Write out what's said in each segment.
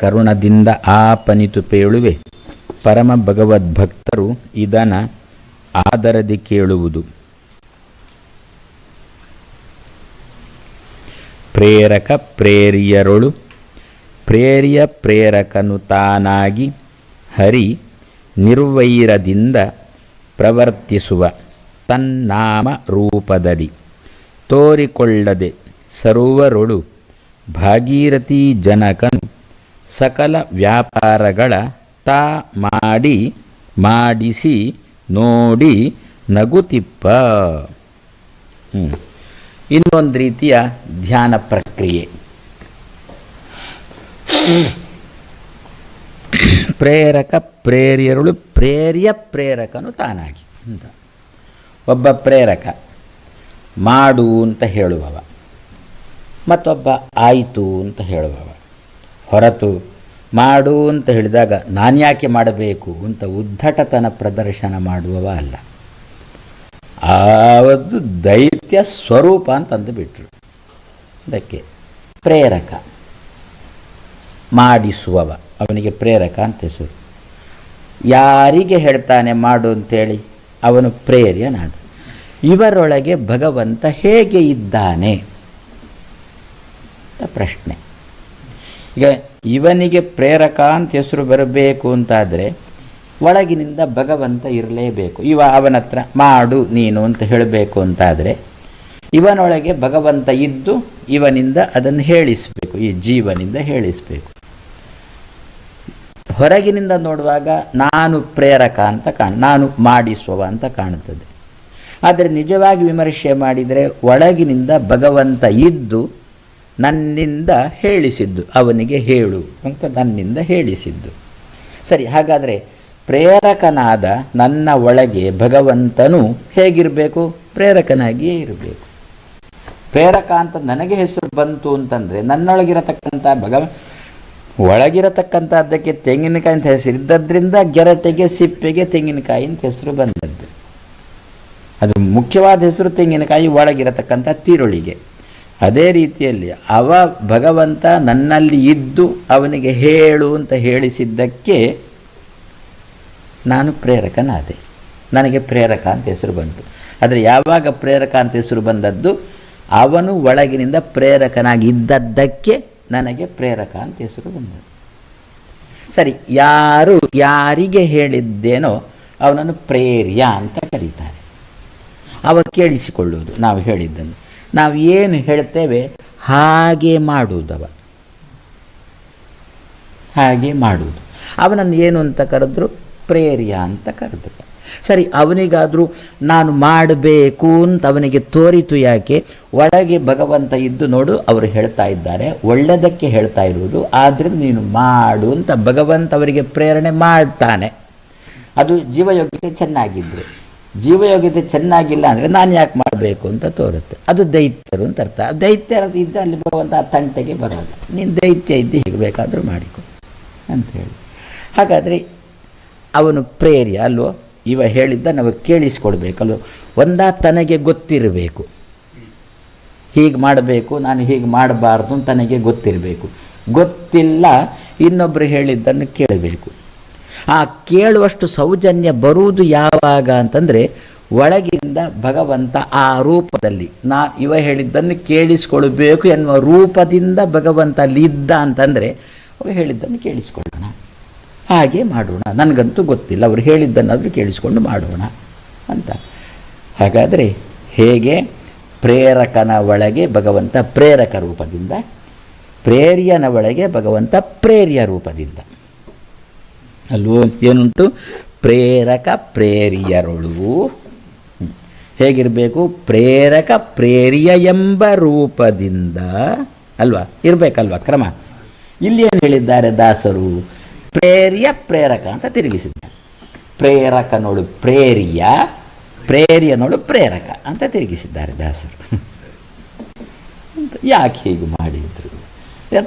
ಕರುಣದಿಂದ ಆಪನಿತು ಪೇಳುವೆ ಪರಮ ಭಗವದ್ಭಕ್ತರು ಇದನ ಆದರದಿ ಕೇಳುವುದು. ಪ್ರೇರಕ ಪ್ರೇರಿಯರೊಳು, ಪ್ರೇರಿಯ ಪ್ರೇರಕನು ತಾನಾಗಿ ಹರಿ ನಿರ್ವೈರದಿಂದ ಪ್ರವರ್ತಿಸುವ ತನ್ನಾಮ ರೂಪದಲ್ಲಿ ತೋರಿಕೊಳ್ಳದೆ ಸರ್ವರೊಳು ಭಾಗೀರಥಿ ಜನಕನು ಸಕಲ ವ್ಯಾಪಾರಗಳ ತಾ ಮಾಡಿ, ಮಾಡಿಸಿ, ನೋಡಿ, ನಗುತಿಪ್ಪ. ಇನ್ನೊಂದು ರೀತಿಯ ಧ್ಯಾನ ಪ್ರಕ್ರಿಯೆ. ಪ್ರೇರಕ, ಪ್ರೇರಿಯರುಳು, ಪ್ರೇರ್ಯ ಪ್ರೇರಕನು ತಾನಾಗಿ. ಅಂತ. ಒಬ್ಬ ಪ್ರೇರಕ ಮಾಡು ಅಂತ ಹೇಳುವವ. ಮತ್ತೊಬ್ಬ ಆಯಿತು ಅಂತ ಹೇಳುವವ. ಹೊರತು ಮಾಡು ಅಂತ ಹೇಳಿದಾಗ ನಾನು ಯಾಕೆ ಮಾಡಬೇಕು ಅಂತ ಉದ್ಧಟತನ ಪ್ರದರ್ಶನ ಮಾಡುವವ ಅಲ್ಲ. ಆವತ್ತು ದೈತ್ಯ ಸ್ವರೂಪ ಅಂತಂದು ಬಿಟ್ಟರು ಅದಕ್ಕೆ ಪ್ರೇರಕ, ಮಾಡಿಸುವವ, ಅವನಿಗೆ ಪ್ರೇರಕ ಅಂತ ಹೆಸರು. ಯಾರಿಗೆ ಹೇಳ್ತಾನೆ ಮಾಡು ಅಂತೇಳಿ? ಅವನು ಪ್ರೇರ್ಯನಾದ. ಇವರೊಳಗೆ ಭಗವಂತ ಹೇಗೆ ಇದ್ದಾನೆ ಅಂತ ಪ್ರಶ್ನೆ. ಈಗ ಇವನಿಗೆ ಪ್ರೇರಕ ಅಂತ ಹೆಸರು ಬರಬೇಕು ಅಂತಾದರೆ ಒಳಗಿನಿಂದ ಭಗವಂತ ಇರಲೇಬೇಕು. ಇವ ಅವನ ಹತ್ರ ಮಾಡು ನೀನು ಅಂತ ಹೇಳಬೇಕು ಅಂತಾದರೆ ಇವನೊಳಗೆ ಭಗವಂತ ಇದ್ದು ಇವನಿಂದ ಅದನ್ನು ಹೇಳಿಸಬೇಕು, ಈ ಜೀವನಿಂದ ಹೇಳಿಸಬೇಕು. ಹೊರಗಿನಿಂದ ನೋಡುವಾಗ ನಾನು ಪ್ರೇರಕ ಅಂತ ಕಾಣ, ನಾನು ಮಾಡಿಸುವವ ಅಂತ ಕಾಣುತ್ತದೆ. ಆದರೆ ನಿಜವಾಗಿ ವಿಮರ್ಶೆ ಮಾಡಿದರೆ ಒಳಗಿನಿಂದ ಭಗವಂತ ಇದ್ದು ನನ್ನಿಂದ ಹೇಳಿಸಿದ್ದು, ಅವನಿಗೆ ಹೇಳು ಅಂತ ನನ್ನಿಂದ ಹೇಳಿಸಿದ್ದು. ಸರಿ, ಹಾಗಾದರೆ ಪ್ರೇರಕನಾದ ನನ್ನ ಒಳಗೆ ಭಗವಂತನು ಹೇಗಿರಬೇಕು? ಪ್ರೇರಕನಾಗಿಯೇ ಇರಬೇಕು. ಪ್ರೇರಕ ಅಂತ ನನಗೆ ಹೆಸರು ಬಂತು ಅಂತಂದರೆ, ನನ್ನೊಳಗಿರತಕ್ಕಂಥ ಭಗವ, ಒಳಗಿರತಕ್ಕಂಥದ್ದಕ್ಕೆ ತೆಂಗಿನಕಾಯಿ ಅಂತ ಹೆಸರು ಇದ್ದದ್ರಿಂದ ಗೆರಟೆಗೆ, ಸಿಪ್ಪೆಗೆ ತೆಂಗಿನಕಾಯಿ ಅಂತ ಹೆಸರು ಬಂದದ್ದು. ಅದು ಮುಖ್ಯವಾದ ಹೆಸರು ತೆಂಗಿನಕಾಯಿ ಒಳಗಿರತಕ್ಕಂಥ ತಿರುಳಿಗೆ. ಅದೇ ರೀತಿಯಲ್ಲಿ ಅವ ಭಗವಂತ ನನ್ನಲ್ಲಿ ಇದ್ದು ಅವನಿಗೆ ಹೇಳು ಅಂತ ಹೇಳಿಸಿದ್ದಕ್ಕೆ ನಾನು ಪ್ರೇರಕನಾದೆ. ನನಗೆ ಪ್ರೇರಕ ಅಂತ ಹೆಸರು ಬಂತು. ಆದರೆ ಯಾವಾಗ ಪ್ರೇರಕ ಅಂತ ಹೆಸರು ಬಂದದ್ದು? ಅವನು ಒಳಗಿನಿಂದ ಪ್ರೇರಕನಾಗಿ ಇದ್ದದ್ದಕ್ಕೆ ನನಗೆ ಪ್ರೇರಕ ಅಂತ ಹೆಸರು ಬಂದದ್ದು. ಸರಿ, ಯಾರು ಯಾರಿಗೆ ಹೇಳಿದ್ದೇನೋ ಅವನನ್ನು ಪ್ರೇರ್ಯ ಅಂತ ಕರೀತಾರೆ. ಅವ ಕೇಳಿಸಿಕೊಳ್ಳುವುದು, ನಾವು ಹೇಳಿದ್ದನ್ನು. ನಾವು ಏನು ಹೇಳ್ತೇವೆ? ಹಾಗೆ ಮಾಡುವುದವ ಹಾಗೆ ಮಾಡುವುದು ಅವನನ್ನು ಏನು ಅಂತ ಕರೆದ್ರು? ಪ್ರೇರ್ಯ ಅಂತ ಕರೆದ್ರು. ಸರಿ, ಅವನಿಗಾದರೂ ನಾನು ಮಾಡಬೇಕು ಅಂತ ಅವನಿಗೆ ತೋರಿತು ಯಾಕೆ? ಒಳಗೆ ಭಗವಂತ ಇದ್ದು ನೋಡು, ಅವರು ಹೇಳ್ತಾ ಇದ್ದಾರೆ. ಒಳ್ಳೆಯದಕ್ಕೆ ಹೇಳ್ತಾ ಇರುವುದು. ಆದ್ದರಿಂದ ನೀನು ಮಾಡು ಅಂತ ಭಗವಂತ ಅವರಿಗೆ ಪ್ರೇರಣೆ ಮಾಡ್ತಾನೆ. ಅದು ಜೀವಯೋಗ್ಯತೆ ಚೆನ್ನಾಗಿದ್ದರೆ ಜೀವಯೋಗ್ಯತೆ ಚೆನ್ನಾಗಿಲ್ಲ ಅಂದರೆ ನಾನು ಯಾಕೆ ಮಾಡಬೇಕು ಅಂತ ತೋರುತ್ತೆ. ಅದು ದೈತ್ಯರು ಅಂತ ಅರ್ಥ. ದೈತ್ಯರ ಇದ್ದ ಅಲ್ಲಿ ಬರುವಂಥ ತಂಟೆಗೆ ಬರೋದು. ನೀನು ದೈತ್ಯ ಇದ್ದು ಹೇಗೆ ಬೇಕಾದರೂ ಮಾಡಿಕೊ ಅಂತ ಹೇಳಿ. ಹಾಗಾದರೆ ಅವನು ಪ್ರೇರಿ ಅಲ್ವೋ? ಇವ ಹೇಳಿದ್ದ ನಾವು ಕೇಳಿಸ್ಕೊಡ್ಬೇಕಲ್ವೋ? ಒಂದ ತನಗೆ ಗೊತ್ತಿರಬೇಕು. ಹೀಗೆ ಮಾಡಬೇಕು, ನಾನು ಹೀಗೆ ಮಾಡಬಾರ್ದು ತನಗೆ ಗೊತ್ತಿರಬೇಕು. ಗೊತ್ತಿಲ್ಲ ಇನ್ನೊಬ್ಬರು ಹೇಳಿದ್ದನ್ನು ಕೇಳಬೇಕು. ಆ ಕೇಳುವಷ್ಟು ಸೌಜನ್ಯ ಬರುವುದು ಯಾವಾಗ ಅಂತಂದರೆ ಒಳಗಿಂದ ಭಗವಂತ ಆ ರೂಪದಲ್ಲಿ. ನಾ ಇವ ಹೇಳಿದ್ದನ್ನು ಕೇಳಿಸ್ಕೊಳ್ಬೇಕು ಎನ್ನುವ ರೂಪದಿಂದ ಭಗವಂತ ಲಿದ್ದ ಇದ್ದ ಅಂತಂದರೆ ಅವ ಹೇಳಿದ್ದನ್ನು ಕೇಳಿಸ್ಕೊಳ್ಳೋಣ. ಹಾಗೆ ಮಾಡೋಣ. ನನಗಂತೂ ಗೊತ್ತಿಲ್ಲ. ಅವರು ಹೇಳಿದ್ದನ್ನಾದರೂ ಕೇಳಿಸ್ಕೊಂಡು ಮಾಡೋಣ ಅಂತ. ಹಾಗಾದರೆ ಹೇಗೆ? ಪ್ರೇರಕನ ಒಳಗೆ ಭಗವಂತ ಪ್ರೇರಕ ರೂಪದಿಂದ, ಪ್ರೇರ್ಯನ ಒಳಗೆ ಭಗವಂತ ಪ್ರೇರ್ಯ ರೂಪದಿಂದ. ಅಲ್ವೋ ಏನುಂಟು? ಪ್ರೇರಕ ಪ್ರೇರಿಯರುಳು. ಹೇಗಿರಬೇಕು? ಪ್ರೇರಕ ಪ್ರೇರಿಯ ಎಂಬ ರೂಪದಿಂದ. ಅಲ್ವಾ? ಇರಬೇಕಲ್ವ? ಕ್ರಮ. ಇಲ್ಲಿ ಏನು ಹೇಳಿದ್ದಾರೆ ದಾಸರು? ಪ್ರೇರಿಯ ಪ್ರೇರಕ ಅಂತ ತಿರುಗಿಸಿದ್ದಾರೆ. ಪ್ರೇರಕನೋಳು ಪ್ರೇರಿಯ ಪ್ರೇರಿಯನೋಳು ಪ್ರೇರಕ ಅಂತ ತಿರುಗಿಸಿದ್ದಾರೆ ದಾಸರು. ಯಾಕೆ ಹೀಗೆ ಮಾಡಿದ್ರು?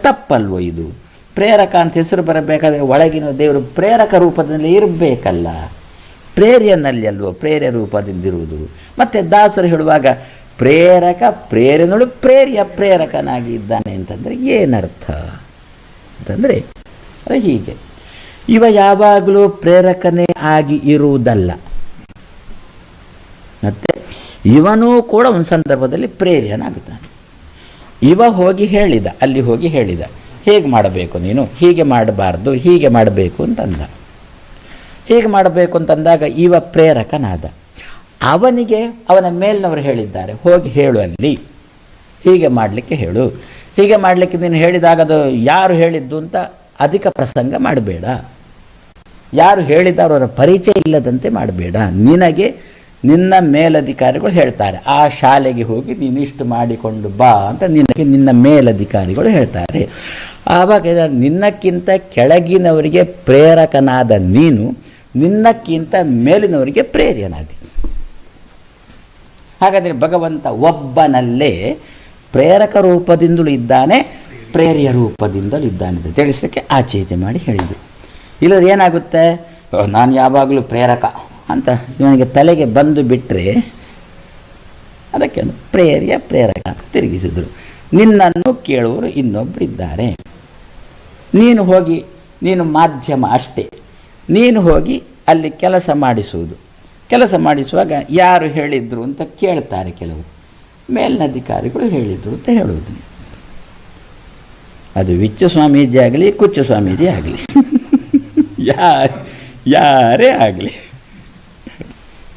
ತಪ್ಪಲ್ವೋ ಇದು? ಪ್ರೇರಕ ಅಂತ ಹೆಸರು ಬರಬೇಕಾದ್ರೆ ಒಳಗಿನ ದೇವರು ಪ್ರೇರಕ ರೂಪದಲ್ಲಿ ಇರಬೇಕಲ್ಲ. ಪ್ರೇರ್ಯನಲ್ಲಿ ಅಲ್ವೋ, ಪ್ರೇರ್ಯ ರೂಪದಿಂದಿರುವುದು. ಮತ್ತು ದಾಸರು ಹೇಳುವಾಗ, ಪ್ರೇರಕ ಪ್ರೇರನಳು ಪ್ರೇರ್ಯ ಪ್ರೇರಕನಾಗಿ ಇದ್ದಾನೆ ಅಂತಂದರೆ ಏನರ್ಥ? ಅಂತಂದರೆ, ಅದು ಹೀಗೆ. ಇವ ಯಾವಾಗಲೂ ಪ್ರೇರಕನೇ ಆಗಿ ಇರುವುದಲ್ಲ. ಮತ್ತು ಇವನೂ ಕೂಡ ಒಂದು ಸಂದರ್ಭದಲ್ಲಿ ಪ್ರೇರ್ಯನಾಗುತ್ತಾನೆ ಇವ ಹೋಗಿ ಹೇಳಿದ, ಅಲ್ಲಿ ಹೋಗಿ ಹೇಳಿದ. ಹೇಗೆ ಮಾಡಬೇಕು ನೀನು? ಹೀಗೆ ಮಾಡಬಾರ್ದು, ಹೀಗೆ ಮಾಡಬೇಕು ಅಂತಂದ. ಹೀಗೆ ಮಾಡಬೇಕು ಅಂತಂದಾಗ ಇವ ಪ್ರೇರಕನಾದ. ಅವನಿಗೆ, ಅವನ ಮೇಲಿನವರು ಹೇಳಿದ್ದಾರೆ, ಹೋಗಿ ಹೇಳು ಅಲ್ಲಿ. ಹೀಗೆ ಮಾಡಲಿಕ್ಕೆ ಹೇಳು. ಹೀಗೆ ಮಾಡಲಿಕ್ಕೆ ನೀನು ಹೇಳಿದಾಗ ಅದು ಯಾರು ಹೇಳಿದ್ದು ಅಂತ ಅಧಿಕ ಪ್ರಸಂಗ ಮಾಡಬೇಡ. ಯಾರು ಹೇಳಿದ ಅವರ ಪರಿಚಯ ಇಲ್ಲದಂತೆ ಮಾಡಬೇಡ. ನಿನಗೆ ನಿನ್ನ ಮೇಲಧಿಕಾರಿಗಳು ಹೇಳ್ತಾರೆ, ಆ ಶಾಲೆಗೆ ಹೋಗಿ ನೀನು ಇಷ್ಟು ಮಾಡಿಕೊಂಡು ಬಾ ಅಂತ ನಿನಗೆ ನಿನ್ನ ಮೇಲಧಿಕಾರಿಗಳು ಹೇಳ್ತಾರೆ. ಆವಾಗ ನಿನ್ನಕ್ಕಿಂತ ಕೆಳಗಿನವರಿಗೆ ಪ್ರೇರಕನಾದ ನೀನು, ನಿನ್ನಕ್ಕಿಂತ ಮೇಲಿನವರಿಗೆ ಪ್ರೇರಿಯನಾದಿ. ಹಾಗಾದರೆ ಭಗವಂತ ಒಬ್ಬನಲ್ಲೇ ಪ್ರೇರಕ ರೂಪದಿಂದಲೂ ಇದ್ದಾನೆ, ಪ್ರೇರಿಯ ರೂಪದಿಂದಲೂ ಇದ್ದಾನೆ ತಿಳಿಸಕ್ಕೆ ತಿಳಿಸೋಕ್ಕೆ ಆಚೆ ಮಾಡಿ ಹೇಳಿದರು. ಇಲ್ಲದ ಏನಾಗುತ್ತೆ? ನಾನು ಯಾವಾಗಲೂ ಪ್ರೇರಕ. ಅಂತ ಇವನಿಗೆ ತಲೆಗೆ ಬಂದು ಬಿಟ್ಟರೆ ಅದಕ್ಕೆ ಪ್ರೇರ್ಯ ಪ್ರೇರಕ ಅಂತ ತಿರುಗಿಸಿದರು. ನಿನ್ನನ್ನು ಕೇಳುವರು ಇನ್ನೊಬ್ಬರಿದ್ದಾರೆ ನೀನು ಹೋಗಿ, ನೀನು ಮಾಧ್ಯಮ ಅಷ್ಟೇ. ನೀನು ಹೋಗಿ ಅಲ್ಲಿ ಕೆಲಸ ಮಾಡಿಸುವುದು. ಕೆಲಸ ಮಾಡಿಸುವಾಗ ಯಾರು ಹೇಳಿದ್ರು ಅಂತ ಕೇಳ್ತಾರೆ ಕೆಲವರು. ಮೇಲಿನ ಅಧಿಕಾರಿಗಳು ಹೇಳಿದರು ಅಂತ ಹೇಳುವುದು. ಅದು ವಿಚ್ಚ ಸ್ವಾಮೀಜಿ ಆಗಲಿ, ಕುಚ್ಚ ಸ್ವಾಮೀಜಿ ಆಗಲಿ. ಯಾರೇ ಆಗಲಿ.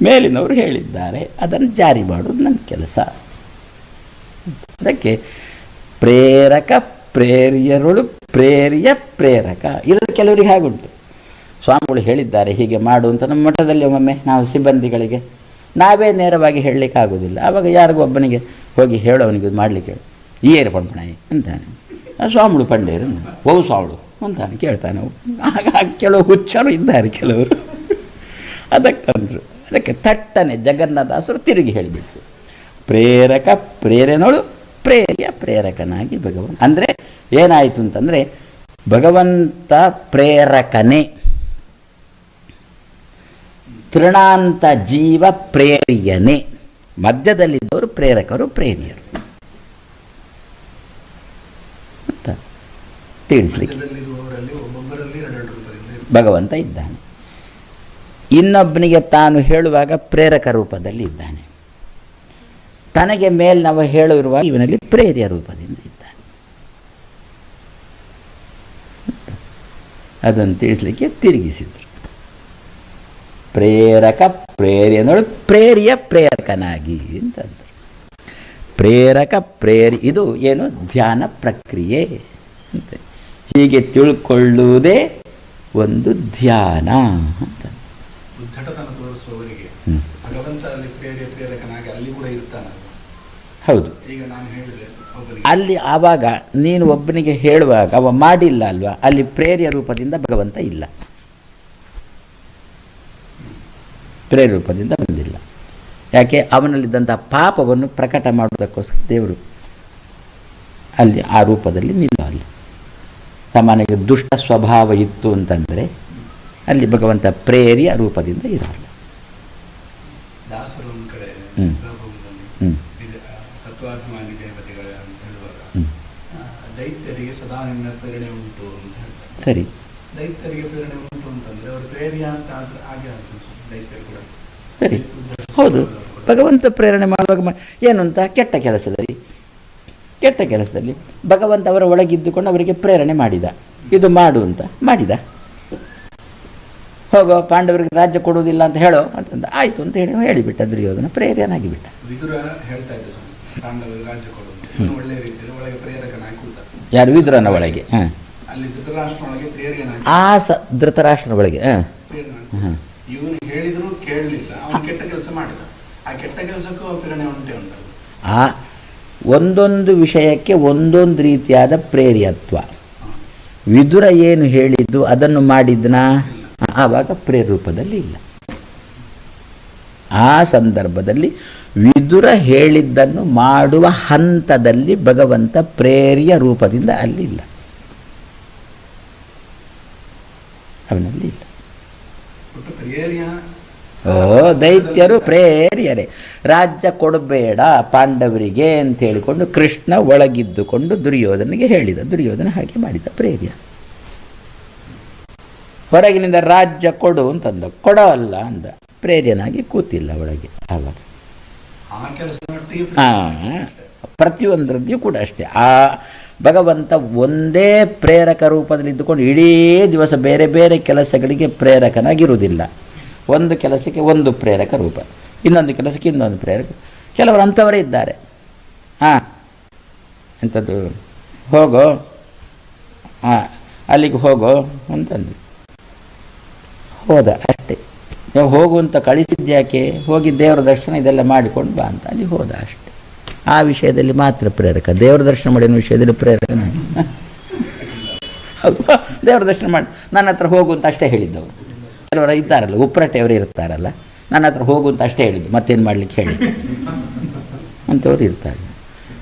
ಮೇಲಿನವರು ಹೇಳಿದ್ದಾರೆ, ಅದನ್ನು ಜಾರಿ ಮಾಡೋದು ನನ್ನ ಕೆಲಸ. ಅದಕ್ಕೆ ಪ್ರೇರಕ, ಪ್ರೇರಿಯರುಳು, ಪ್ರೇರಿಯ ಪ್ರೇರಕ. ಇಲ್ಲದ ಕೆಲವರಿಗೆ ಹಾಗುಂಟು. ಸ್ವಾಮಿಗಳು ಹೇಳಿದ್ದಾರೆ, ಹೀಗೆ ಮಾಡು ಅಂತ ನಮ್ಮ ಮಠದಲ್ಲಿ ಒಮ್ಮೊಮ್ಮೆ ನಾವು ಸಿಬ್ಬಂದಿಗಳಿಗೆ. ನಾವೇ ನೇರವಾಗಿ ಹೇಳಲಿಕ್ಕೆ ಆಗೋದಿಲ್ಲ ಆವಾಗ ಯಾರಿಗೂ ಒಬ್ಬನಿಗೆ ಹೋಗಿ ಹೇಳೋವನಿಗೆ ಮಾಡಲಿಕ್ಕೆ ಹೇಳು ಈ ಏರು ಪಂಪಣಾಯಿ ಅಂತಾನೆ. ಸ್ವಾಮಿಗಳು ಪಂಡೇರು ಓ ಸ್ವಾಮಿಳು ಅಂತಾನೆ ಕೇಳ್ತಾನೆ. ಆಗ ಕೆಲವು ಹುಚ್ಚರು ಇದ್ದಾರೆ ಕೆಲವರು. ಅದಕ್ಕಂದ್ರು. ಅದಕ್ಕೆ ತಟ್ಟನೆ ಜಗನ್ನಾಥಾಸರು ತಿರುಗಿ ಹೇಳಿಬಿಟ್ಟು ಪ್ರೇರಕ ಪ್ರೇರೆನೋಳು ಪ್ರೇರಿಯ ಪ್ರೇರಕನಾಗಿ ಭಗವಂತ ಅಂದರೆ ಏನಾಯಿತು ಅಂತಂದರೆ ಭಗವಂತ ಪ್ರೇರಕನೇ. ತೃಣಾಂತ ಜೀವ ಪ್ರೇರಿಯನೇ. ಮಧ್ಯದಲ್ಲಿದ್ದವರು ಪ್ರೇರಕರು ಪ್ರೇರಿಯರು. ತಿಳಿಸ್ಲಿಕ್ಕೆ. ಭಗವಂತ ಇದ್ದಾನೆ. ಇನ್ನೊಬ್ಬನಿಗೆ ತಾನು ಹೇಳುವಾಗ ಪ್ರೇರಕ ರೂಪದಲ್ಲಿ ಇದ್ದಾನೆ. ತನಗೆ ಮೇಲೆ ನಾವು ಹೇಳುವಾಗ ಇವನಲ್ಲಿ ಪ್ರೇರ್ಯ ರೂಪದಿಂದ ಇದ್ದಾನೆ. ಅದನ್ನು ತಿಳಿಸ್ಲಿಕ್ಕೆ ತಿರುಗಿಸಿದರು. ಪ್ರೇರಕ ಪ್ರೇರ್ಯನಳು ಪ್ರೇರಿಯ ಪ್ರೇರಕನಾಗಿ ಅಂತಂದರು. ಪ್ರೇರಕ ಪ್ರೇರಿ ಇದು ಏನು? ಧ್ಯಾನ ಪ್ರಕ್ರಿಯೆ ಅಂತ. ಹೀಗೆ ತಿಳ್ಕೊಳ್ಳುವುದೇ ಒಂದು ಧ್ಯಾನ ಅಂತ. ತೋರಿಸುವವರಿಗೆ. ಭಗವಂತ ಅಲ್ಲಿ ಪ್ರೇರಕನಾಗಿ ಅಲ್ಲಿ ಕೂಡ ಇರ್ತಾನೆ. ಹೌದು. ಈಗ ನಾನು ಹೇಳಿದೆ ಅಲ್ಲಿ ಆವಾಗ ನೀನು ಒಬ್ಬನಿಗೆ ಹೇಳುವಾಗ ಅವ ಮಾಡಿಲ್ಲ ಅಲ್ವಾ? ಅಲ್ಲಿ ಪ್ರೇರ್ಯ ರೂಪದಿಂದ ಭಗವಂತ ಇಲ್ಲ. ಪ್ರೇರಿಯ ರೂಪದಿಂದ ಬಂದಿಲ್ಲ. ಯಾಕೆ? ಅವನಲ್ಲಿದ್ದಂಥ ಪಾಪವನ್ನು ಪ್ರಕಟ ಮಾಡುವುದಕ್ಕೋಸ್ಕರ ದೇವರು ಅಲ್ಲಿ ಆ ರೂಪದಲ್ಲಿ ನಿಲ್ಲಲ್ಲ ಸಾಮಾನ್ಯ ದುಷ್ಟ ಸ್ವಭಾವ ಇತ್ತು ಅಂತಂದರೆ ಅಲ್ಲಿ ಭಗವಂತ ಪ್ರೇರಿಯ ರೂಪದಿಂದ ಇರಲ್ಲ ದಾಸರು ಒಂದು ಕಡೆ ಹ್ಮ್. ಹ್ಮ್. ಇದೆ, ಆ, ತತ್ವಾಭಿಮಾನಿ ದೇವತೆಗಳ ಅಂತ ಹೇಳುವಾಗ ದೈತ್ಯರಿಗೆ ಸದಾ ನಿನ್ನ ಪ್ರೇರಣೆ ಉಂಟು ಅಂತ ಹೇಳ್ತಾರೆ. ಸರಿ. ದೈತ್ಯರಿಗೆ ಪ್ರೇರಣೆ ಉಂಟು ಅಂತಂದ್ರೆ ಅವರು ಪ್ರೇರ್ಯ ಅಂತ ಆದ್ರೆ ಹಾಗೆ ಆಗ್ತದೆ ದೈತ್ಯರು ಕೂಡ. ಸರಿ. ಹೌದು. ಭಗವಂತ ಪ್ರೇರಣೆ ಮಾಡುವಾಗ ಏನು ಅಂತ ಕೆಟ್ಟ ಕೆಲಸದಲ್ಲಿ. ಕೆಟ್ಟ ಕೆಲಸದಲ್ಲಿ ಭಗವಂತ ಅವರ ಒಳಗಿದ್ದುಕೊಂಡು ಅವರಿಗೆ ಪ್ರೇರಣೆ ಮಾಡಿದ. ಇದು ಮಾಡು ಅಂತ ಮಾಡಿದ. ಹೋಗೋ ಪಾಂಡವರಿಗೆ ರಾಜ್ಯ ಕೊಡುವುದಿಲ್ಲ ಅಂತ ಹೇಳೋ ಅಂತಂದ ಆಯಿತು ಅಂತ ಹೇಳಿ ಹೇಳಿಬಿಟ್ಟ ದುರ್ಯೋಧನ ಪ್ರೇರಿಯನಾಗಿಬಿಟ್ಟ. ಯಾರು? ವಿದುರನ ಒಳಗೆ ಹಾಂ. ಆ ಸ ಧೃತರಾಷ್ಟ್ರನ ಒಳಗೆ ಹಾಂ. ಹಾಂ. ಇವನು ಹೇಳಿದ್ರು ಕೇಳಲಿಲ್ಲ ಅವನು ಕೆಟ್ಟ ಕೆಲಸ ಮಾಡಿದ ಆ ಕೆಟ್ಟ ಕೆಲಸಕ್ಕೂ ಪ್ರೇರಣೆ ಉಂಟೆ ಉಂಟಲ್ಲ. ಆ ಒಂದೊಂದು ವಿಷಯಕ್ಕೆ ಒಂದೊಂದು ರೀತಿಯಾದ ಪ್ರೇರಿಯತ್ವ. ವಿದುರ ಏನು ಹೇಳಿದ್ದು ಅದನ್ನು ಮಾಡಿದ್ನ? ಆವಾಗ ಪ್ರೇರೂಪದಲ್ಲಿ ಇಲ್ಲ. ಆ ಸಂದರ್ಭದಲ್ಲಿ ವಿದುರ ಹೇಳಿದ್ದನ್ನು ಮಾಡುವ ಹಂತದಲ್ಲಿ ಭಗವಂತ ಪ್ರೇರ್ಯ ರೂಪದಿಂದ ಅಲ್ಲಿ ಇಲ್ಲ. ಅವನಲ್ಲಿ ಇಲ್ಲ. ಓ, ದೈತ್ಯರು ಪ್ರೇರ್ಯರೇ. ರಾಜ್ಯ ಕೊಡಬೇಡ ಪಾಂಡವರಿಗೆ ಅಂತ ಹೇಳಿಕೊಂಡು ಕೃಷ್ಣ ಒಳಗಿದ್ದುಕೊಂಡು ದುರ್ಯೋಧನಿಗೆ ಹೇಳಿದ ದುರ್ಯೋಧನ ಹಾಗೆ ಮಾಡಿದ ಪ್ರೇರ್ಯ. ಹೊರಗಿನಿಂದ ರಾಜ್ಯ ಕೊಡು ಅಂತಂದ. ಕೊಡವಲ್ಲ ಅಂದ. ಪ್ರೇರ್ಯನಾಗಿ ಕೂತಿಲ್ಲ ಒಳಗೆ ಆವಾಗ. ಪ್ರತಿಯೊಂದರದ್ದು ಕೂಡ ಅಷ್ಟೇ. ಆ ಭಗವಂತ ಒಂದೇ ಪ್ರೇರಕ ರೂಪದಲ್ಲಿ ಇದ್ದುಕೊಂಡು ಇಡೀ ದಿವಸ ಬೇರೆ ಬೇರೆ ಕೆಲಸಗಳಿಗೆ ಪ್ರೇರಕನಾಗಿರುವುದಿಲ್ಲ. ಒಂದು ಕೆಲಸಕ್ಕೆ ಒಂದು ಪ್ರೇರಕ ರೂಪ. ಇನ್ನೊಂದು ಕೆಲಸಕ್ಕೆ ಇನ್ನೊಂದು ಪ್ರೇರಕ ಕೆಲವರು ಅಂಥವರೇ ಇದ್ದಾರೆ. ಹಾಂ ಎಂಥದ್ದು ಹೋಗೋ? ಹಾಂ ಅಲ್ಲಿಗೆ ಹೋಗೋ? ಅಂತಂದು ಹೋದ ಅಷ್ಟೇ. ನೀವು ಹೋಗು ಅಂತ ಕಳಿಸಿದ್ಯಾಕೆ ಹೋಗಿ ದೇವರ ದರ್ಶನ ಇದೆಲ್ಲ ಮಾಡಿಕೊಂಡು ಬಾ ಅಂತ. ಅಲ್ಲಿ ಹೋದ ಅಷ್ಟೆ. ಆ ವಿಷಯದಲ್ಲಿ ಮಾತ್ರ ಪ್ರೇರಕ. ದೇವರ ದರ್ಶನ ಮಾಡಿದ ವಿಷಯದಲ್ಲಿ ಪ್ರೇರಕ ನಾನು. ದೇವರ ದರ್ಶನ ಮಾಡಿ. ನನ್ನ ಹತ್ರ ಹೋಗು ಅಂತ ಅಷ್ಟೇ ಹೇಳಿದ್ದವರು. ಕೆಲವರು ಇದ್ದಾರಲ್ಲ ಉಪ್ರಟೆಯವರು ಇರ್ತಾರಲ್ಲ, ನನ್ನ ಹತ್ರ ಹೋಗು ಅಂತ ಅಷ್ಟೇ ಹೇಳಿದ್ದು. ಮತ್ತೇನು ಮಾಡಲಿಕ್ಕೆ ಹೇಳಿದ್ದು? ಅಂತವ್ರು ಇರ್ತಾರೆ.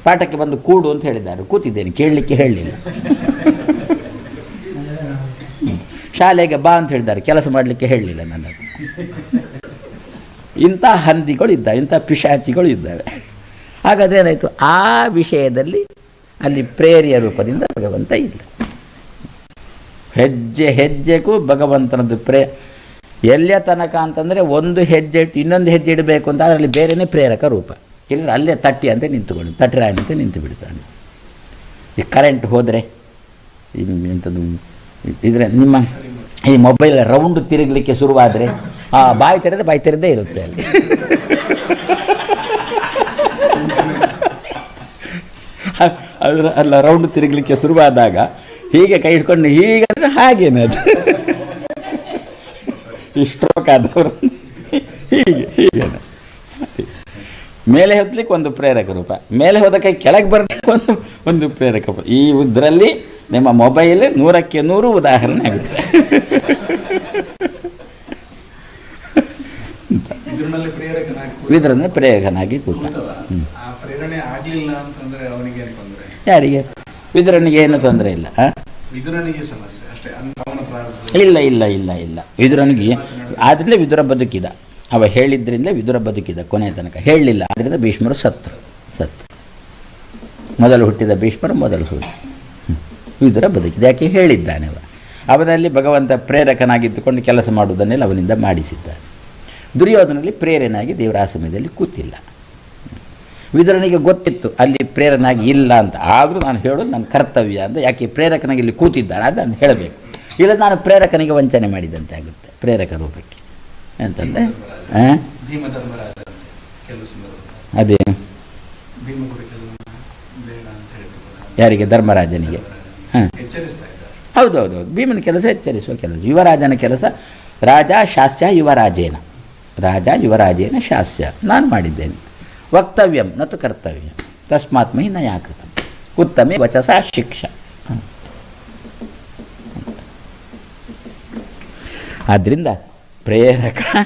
ಪಾಠಕ್ಕೆ ಬಂದು ಕೂಡು ಅಂತ ಹೇಳಿದ್ದಾರೆ. ಕೂತಿದ್ದೇನೆ, ಕೇಳಲಿಕ್ಕೆ ಹೇಳಲಿಲ್ಲ ಶಾಲೆಗೆ ಬಾ ಅಂತ ಹೇಳಿದ್ದಾರೆ. ಕೆಲಸ ಮಾಡಲಿಕ್ಕೆ ಹೇಳಲಿಲ್ಲ ನನ್ನ ಇಂಥ ಹಂದಿಗಳು ಇದ್ದಾವೆ ಇಂಥ ಪಿಶಾಚಿಗಳು ಇದ್ದಾವೆ ಹಾಗಾದ್ರೆ ಏನಾಯಿತು? ಆ ವಿಷಯದಲ್ಲಿ ಅಲ್ಲಿ ಪ್ರೇರಿಯ ರೂಪದಿಂದ ಭಗವಂತ ಇಲ್ಲ. ಹೆಜ್ಜೆ ಹೆಜ್ಜೆಗೂ ಭಗವಂತನದ್ದು ಪ್ರೇ ಎಲ್ಲಿಯ ತನಕ ಅಂತಂದರೆ ಒಂದು ಹೆಜ್ಜೆ ಇಟ್ಟು ಇನ್ನೊಂದು ಹೆಜ್ಜೆ ಇಡಬೇಕು ಅಂತ ಅದರಲ್ಲಿ ಬೇರೆಯೇ ಪ್ರೇರಕ ರೂಪ. ಇಲ್ಲದ್ರೆ ಅಲ್ಲೇ ತಟ್ಟಿ ಅಂತ ನಿಂತುಕೊಂಡು ತಟ್ಟಿರಾಯನಂತೆ ನಿಂತು ಬಿಡ್ತಾನೆ ಈ ಕರೆಂಟ್ ಹೋದರೆ ಎಂಥದ್ದು ಇದ್ರೆ ನಿಮ್ಮ ಈ ಮೊಬೈಲ್ ರೌಂಡ್ ತಿರುಗಲಿಕ್ಕೆ ಶುರುವಾದರೆ ಆ ಬಾಯಿ ತೆರೆದ ಬಾಯಿ ತೆರೆದೇ ಇರುತ್ತೆ ಅಲ್ಲಿ. ಅದರ ಅಲ್ಲ ರೌಂಡ್ ತಿರುಗಲಿಕ್ಕೆ ಶುರುವಾದಾಗ ಹೀಗೆ ಕೈ ಇಟ್ಕೊಂಡು ಹೀಗೆ ಹಾಗೇನೆ ಅದು. ಈ ಸ್ಟ್ರೋಕ್ ಆದವರು ಹೀಗೆ, ಹೀಗೇನೆ. ಮೇಲೆ ಹೊತ್ತಲಿಕ್ಕೆ ಒಂದು ಪ್ರೇರಕ ರೂಪ. ಮೇಲೆ ಹೋದ ಕೈ ಕೆಳಗೆ ಬರಲಿಕ್ಕೆ ಒಂದು ಒಂದು ಪ್ರೇರಕ ರೂಪ. ಈ ಇದರಲ್ಲಿ ನಿಮ್ಮ ಮೊಬೈಲ್ ನೂರಕ್ಕೆ ನೂರು ಉದಾಹರಣೆ ಆಗುತ್ತೆ. ಇದ್ರಲ್ಲಿ ಪ್ರೇರಕನಾಗಿ ಕೂತ- ಯಾರಿಗೆ? ವಿದುರನಿಗೆ ಏನು ತೊಂದರೆ ಇಲ್ಲ ಇಲ್ಲ ಇಲ್ಲ ಇಲ್ಲ ಇಲ್ಲ. ವಿದುರನಿಗೆ ಆದ್ರಿಂದ ವಿದುರ ಬದುಕಿದ. ಅವ ಹೇಳಿದ್ರಿಂದ ವಿದುರ ಬದುಕಿದ ಕೊನೆಯ ತನಕ. ಹೇಳಲಿಲ್ಲ ಆದ್ದರಿಂದ ಭೀಷ್ಮರು ಸತ್ತು. ಸತ್ತು. ಮೊದಲು ಹುಟ್ಟಿದ ಭೀಷ್ಮರು ಮೊದಲು ಹೋದ ವಿದುರ ಬದುಕಿದೆ. ಯಾಕೆ ಹೇಳಿದ್ದಾನೆ ಅವ ಅವನಲ್ಲಿ ಭಗವಂತ ಪ್ರೇರಕನಾಗಿದ್ದುಕೊಂಡು ಕೆಲಸ ಮಾಡುವುದನ್ನೆಲ್ಲ ಅವನಿಂದ ಮಾಡಿಸಿದ್ದಾನೆ. ದುರ್ಯೋಧನಲ್ಲಿ ಪ್ರೇರನಾಗಿ ದೇವರ ಆ ಸಮಯದಲ್ಲಿ ಕೂತಿಲ್ಲ. ವಿದುರನಿಗೆ ಗೊತ್ತಿತ್ತು ಅಲ್ಲಿ ಪ್ರೇರನಾಗಿ ಇಲ್ಲ ಅಂತ. ಆದರೂ ನಾನು ಹೇಳೋದು ನನ್ನ ಕರ್ತವ್ಯ ಅಂತ. ಯಾಕೆ ಪ್ರೇರಕನಾಗಿ ಇಲ್ಲಿ ಕೂತಿದ್ದಾನೆ? ಅದನ್ನು ನಾನು ಹೇಳಬೇಕು. ಇಲ್ಲ ನಾನು ಪ್ರೇರಕನಿಗೆ ವಂಚನೆ ಮಾಡಿದಂತೆ ಆಗುತ್ತೆ ಪ್ರೇರಕ ರೂಪಕ್ಕೆ. ಅಂತಂದರೆ ಅದೇ. ಯಾರಿಗೆ? ಧರ್ಮರಾಜನಿಗೆ. ಹಾಂ ಹೌದು ಹೌದೌದು ಭೀಮನ ಕೆಲಸ ಎಚ್ಚರಿಸುವ ಕೆಲಸ. ಯುವರಾಜನ ಕೆಲಸ ರಾಜ ಶಾಸ್ಯ ಯುವರಾಜೇನ. ರಾಜ ಯುವರಾಜೇನ ಶಾಸ್ಯ. ನಾನು ಮಾಡಿದ್ದೇನೆ. ವಕ್ತವ್ಯಂ ನತು ಕರ್ತವ್ಯ. ತಸ್ಮಾತ್ ಮೈ ನಯಾಕೃತ. ಉತ್ತಮೆ ವಚಸ ಶಿಕ್ಷ. ಆದ್ದರಿಂದ ಪ್ರೇರಕ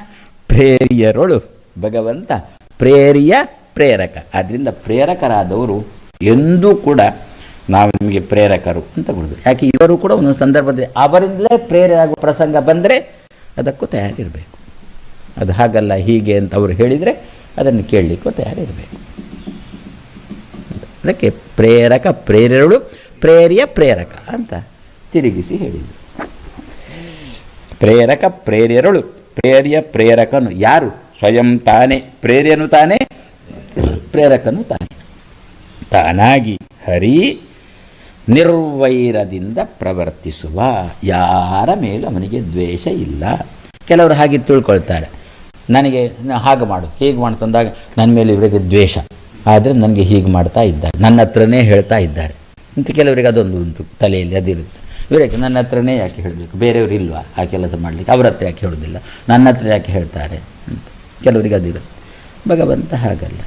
ಪ್ರೇರಿಯರೊಳು ಭಗವಂತ ಪ್ರೇರಿಯ ಪ್ರೇರಕ. ಆದ್ದರಿಂದ ಪ್ರೇರಕರಾದವರು ಎಂದೂ ಕೂಡ ನಾವು ನಿಮಗೆ ಪ್ರೇರಕರು ಅಂತ ಬಿಡೋದು ಯಾಕೆ ಇವರು ಕೂಡ ಒಂದೊಂದು ಸಂದರ್ಭದಲ್ಲಿ ಅವರಿಂದಲೇ ಪ್ರೇರಕ ಪ್ರಸಂಗ ಬಂದರೆ ಅದಕ್ಕೂ ತಯಾರಿರಬೇಕು. ಅದು ಹಾಗಲ್ಲ, ಹೀಗೆ ಅಂತ ಅವರು ಹೇಳಿದರೆ ಅದನ್ನು ಕೇಳಲಿಕ್ಕೂ ತಯಾರಿರಬೇಕು. ಅದಕ್ಕೆ ಪ್ರೇರಕ ಪ್ರೇರಳು ಪ್ರೇರಿಯ ಪ್ರೇರಕ ಅಂತ ತಿರುಗಿಸಿ ಹೇಳಿದರು. ಪ್ರೇರಕ ಪ್ರೇರ್ಯರಳು, ಪ್ರೇರಿಯ ಪ್ರೇರಕನು ಯಾರು? ಸ್ವಯಂ ತಾನೇ, ಪ್ರೇರ್ಯನು ತಾನೇ, ಪ್ರೇರಕನು ತಾನೇ. ತಾನಾಗಿ ಹರಿ ನಿರ್ವೈರದಿಂದ ಪ್ರವರ್ತಿಸುವ. ಯಾರ ಮೇಲೂ ಅವನಿಗೆ ದ್ವೇಷ ಇಲ್ಲ. ಕೆಲವರು ಹಾಗೆ ತಿಳ್ಕೊಳ್ತಾರೆ. ನನಗೆ ಹಾಗೆ ಮಾಡು, ಹೀಗೆ ಮಾಡ್ತಂದಾಗ ನನ್ನ ಮೇಲೆ ಇವರಿಗೆ ದ್ವೇಷ. ಆದರೆ ನನಗೆ ಹೀಗೆ ಮಾಡ್ತಾ ಇದ್ದಾರೆ, ನನ್ನ ಹತ್ರನೇ ಹೇಳ್ತಾ ಇದ್ದಾರೆ. ಅಂತ ಕೆಲವರಿಗೆ ಅದೊಂದು ಉಂಟು, ತಲೆಯಲ್ಲಿ ಅದಿರುತ್ತೆ. ಇವರಕ್ಕೆ ನನ್ನ ಹತ್ರನೇ ಯಾಕೆ ಹೇಳಬೇಕು? ಬೇರೆಯವರು ಇಲ್ವಾ ಆ ಕೆಲಸ ಮಾಡಲಿಕ್ಕೆ? ಅವ್ರ ಹತ್ರ ಯಾಕೆ ಹೇಳೋದಿಲ್ಲ? ನನ್ನ ಹತ್ರ ಯಾಕೆ ಹೇಳ್ತಾರೆ? ಅಂತ ಕೆಲವರಿಗೆ ಅದಿರುತ್ತೆ. ಭಗವಂತ ಹಾಗಲ್ಲ.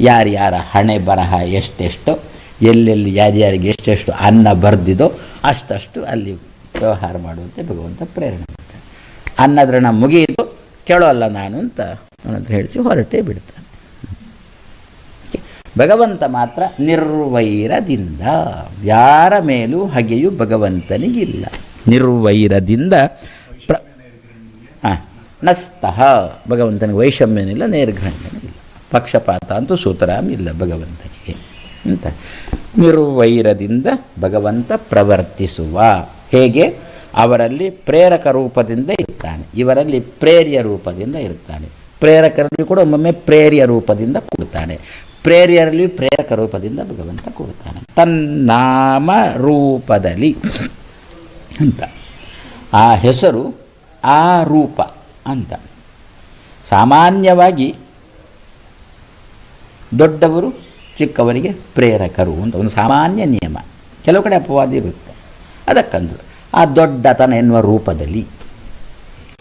ಯಾರ್ಯಾರ ಹಣೆ ಬರಹ ಎಷ್ಟೆಷ್ಟೋ ಎಲ್ಲೆಲ್ಲಿ ಯಾರ್ಯಾರಿಗೆ ಎಷ್ಟೆಷ್ಟು ಅನ್ನ ಬರೆದಿದೋ ಅಷ್ಟಷ್ಟು ಅಲ್ಲಿ ವ್ಯವಹಾರ ಮಾಡುವಂತೆ ಭಗವಂತ ಪ್ರೇರಣೆ ಮಾಡ್ತಾನೆ ಅನ್ನದ್ರಣ ಮುಗಿಯಿತು ಕೇಳೋಲ್ಲ ನಾನು ಅಂತ ಅವನತ್ರ ಹೇಳಿಸಿ ಹೊರಟೇ ಬಿಡ್ತಾನೆ. ಭಗವಂತ ಮಾತ್ರ ನಿರ್ವೈರದಿಂದ, ಯಾರ ಮೇಲೂ ಹಗೆಯು ಭಗವಂತನಿಗಿಲ್ಲ. ನಿರ್ವೈರದಿಂದ ಪ್ರ ಹಾಂ, ನಸ್ತಃ. ಭಗವಂತನಿಗೆ ವೈಷಮ್ಯನಿಲ್ಲ, ನೇರ್ಘಣ್ಯನಿಲ್ಲ. ಪಕ್ಷಪಾತ ಅಂತೂ ಸೂತರಾಮ್ ಇಲ್ಲ ಭಗವಂತನಿಗೆ. ಅಂತ. ನಿರ್ವೈರದಿಂದ ಭಗವಂತ ಪ್ರವರ್ತಿಸುವ. ಹೇಗೆ? ಅವರಲ್ಲಿ ಪ್ರೇರಕ ರೂಪದಿಂದ ಇರ್ತಾನೆ. ಇವರಲ್ಲಿ ಪ್ರೇರ್ಯ ರೂಪದಿಂದ ಇರ್ತಾನೆ. ಪ್ರೇರಕರಲ್ಲಿ ಕೂಡ ಒಮ್ಮೊಮ್ಮೆ ಪ್ರೇರ್ಯ ರೂಪದಿಂದ ಕೊಡ್ತಾನೆ. ಪ್ರೇರ್ಯರಲ್ಲಿ ಪ್ರೇರಕ ರೂಪದಿಂದ ಭಗವಂತ ಕೊಡ್ತಾನೆ. ತನ್ನಾಮ ರೂಪದಲ್ಲಿ ಅಂತ. ಆ ಹೆಸರು ಆ ರೂಪ ಅಂತ. ಸಾಮಾನ್ಯವಾಗಿ ದೊಡ್ಡವರು ಚಿಕ್ಕವರಿಗೆ ಪ್ರೇರಕರು ಅಂತ ಒಂದು ಸಾಮಾನ್ಯ ನಿಯಮ. ಕೆಲವು ಕಡೆ ಅಪವಾದ ಇರುತ್ತೆ. ಅದಕ್ಕಂದ್ರು. ಆ ದೊಡ್ಡತನ ಎನ್ನುವ ರೂಪದಲ್ಲಿ.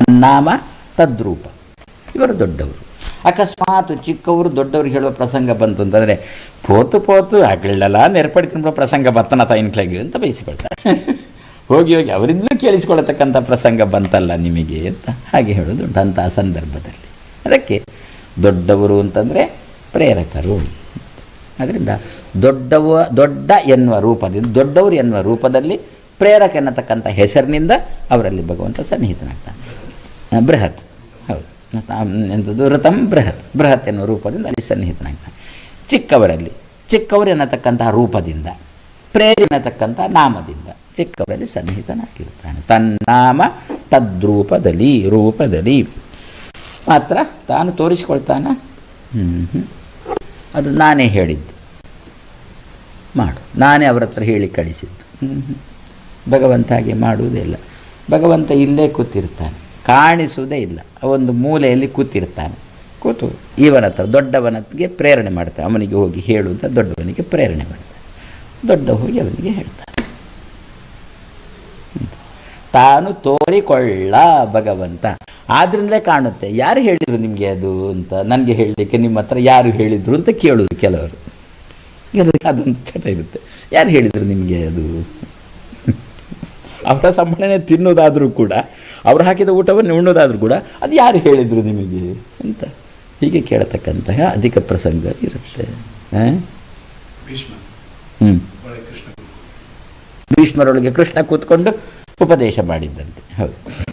ನಾಮ ತದ್ರೂಪ. ಇವರು ದೊಡ್ಡವರು. ಅಕಸ್ಮಾತ್ ಚಿಕ್ಕವರು, ದೊಡ್ಡವರು ಹೇಳುವ ಪ್ರಸಂಗ ಬಂತು ಅಂತಂದರೆ, ಪೋತು ಪೋತು ಆಗಲಿಲ್ಲಲ್ಲ ನೆರ್ಪಡಿ ತುಂಬ ಪ್ರಸಂಗ ಬರ್ತನ ತಾಯಿನ್ಕ್ಲಾಗಿ ಅಂತ ಬಯಸಿಕೊಳ್ತಾರೆ. ಹೋಗಿ ಹೋಗಿ ಅವರಿಂದಲೂ ಕೇಳಿಸಿಕೊಳ್ಳತಕ್ಕಂಥ ಪ್ರಸಂಗ ಬಂತಲ್ಲ ನಿಮಗೆ ಅಂತ ಹಾಗೆ ಹೇಳೋದು ಅಂತಹ ಸಂದರ್ಭದಲ್ಲಿ. ಅದಕ್ಕೆ ದೊಡ್ಡವರು ಅಂತಂದರೆ ಪ್ರೇರಕರು. ಅದರಿಂದ ದೊಡ್ಡವ, ದೊಡ್ಡ ಎನ್ನುವ ರೂಪದಿಂದ, ದೊಡ್ಡವರು ಎನ್ನುವ ರೂಪದಲ್ಲಿ ಪ್ರೇರಕ ಎನ್ನತಕ್ಕಂಥ ಹೆಸರಿನಿಂದ ಅವರಲ್ಲಿ ಭಗವಂತ ಸನ್ನಿಹಿತನಾಗ್ತಾನೆ. ಬೃಹತ್. ಹೌದು. ಎಂಥದ್ದು? ಋತಂ ಬೃಹತ್. ಬೃಹತ್ ಎನ್ನುವ ರೂಪದಿಂದ ಅಲ್ಲಿ ಸನ್ನಿಹಿತನಾಗ್ತಾನೆ. ಚಿಕ್ಕವರಲ್ಲಿ, ಚಿಕ್ಕವರು ಎನ್ನತಕ್ಕಂತಹ ರೂಪದಿಂದ, ಪ್ರೇರಿ ಎನ್ನತಕ್ಕಂಥ ನಾಮದಿಂದ ಚಿಕ್ಕವರಲ್ಲಿ ಸನ್ನಿಹಿತನಾಗಿರ್ತಾನೆ. ತನ್ನಾಮ ತದ್ರೂಪದಲ್ಲಿ, ರೂಪದಲ್ಲಿ. ಮಾತ್ರ ತಾನು ತೋರಿಸಿಕೊಳ್ತಾನ. ಅದು ನಾನೇ ಹೇಳಿದ್ದು. ಮಾಡು. ನಾನೇ ಅವರ ಹತ್ರ ಹೇಳಿ ಕಳಿಸಿದ್ದು. ಭಗವಂತ ಹಾಗೆ ಮಾಡುವುದಿಲ್ಲ ಭಗವಂತ ಇಲ್ಲೇ ಕೂತಿರ್ತಾನೆ. ಕಾಣಿಸುವುದೇ ಇಲ್ಲ. ಒಂದು ಮೂಲೆಯಲ್ಲಿ ಕೂತಿರ್ತಾನೆ. ಕೂತು ಇವನ ಹತ್ರ ದೊಡ್ಡವನಿಗೆ ಪ್ರೇರಣೆ ಮಾಡ್ತಾನೆ. ಅವನಿಗೆ ಹೋಗಿ ಹೇಳು ಅಂತ ದೊಡ್ಡವನಿಗೆ ಪ್ರೇರಣೆ ಮಾಡ್ತಾನೆ. ದೊಡ್ಡ ಹೋಗಿ ಅವನಿಗೆ ಹೇಳ್ತಾನೆ. ತಾನು ತೋರಿಕೊಳ್ಳ ಭಗವಂತ. ಆದ್ರಿಂದಲೇ ಕಾಣುತ್ತೆ. ಯಾರು ಹೇಳಿದರು ನಿಮಗೆ ಅದು ಅಂತ? ನನಗೆ ಹೇಳಲಿಕ್ಕೆ ನಿಮ್ಮ ಹತ್ರ ಯಾರು ಹೇಳಿದರು ಅಂತ ಕೇಳೋದು ಕೆಲವರು. ಕೆಲವರಿಗೆ ಅದೊಂದು ಚಟ ಇರುತ್ತೆ. ಯಾರು ಹೇಳಿದರು ನಿಮಗೆ ಅದು? ಅವರ ಸಂಬಳನೆ ತಿನ್ನೋದಾದರೂ ಕೂಡ ಅವ್ರು ಹಾಕಿದ ಊಟವನ್ನು ಉಣ್ಣೋದಾದರೂ ಕೂಡ ಅದು ಯಾರು ಹೇಳಿದರು ನಿಮಗೆ ಅಂತ? ಹೀಗೆ ಕೇಳತಕ್ಕಂತಹ ಅಧಿಕ ಪ್ರಸಂಗ ಇರುತ್ತೆ. ಹಾಂ? ಭೀಷ್ಮ. ಹ್ಞೂ ಭೀಷ್ಮರೊಳಗೆ ಕೃಷ್ಣ ಕೂತ್ಕೊಂಡು ಉಪದೇಶ ಮಾಡಿದ್ದಂತೆ. ಹೌದು.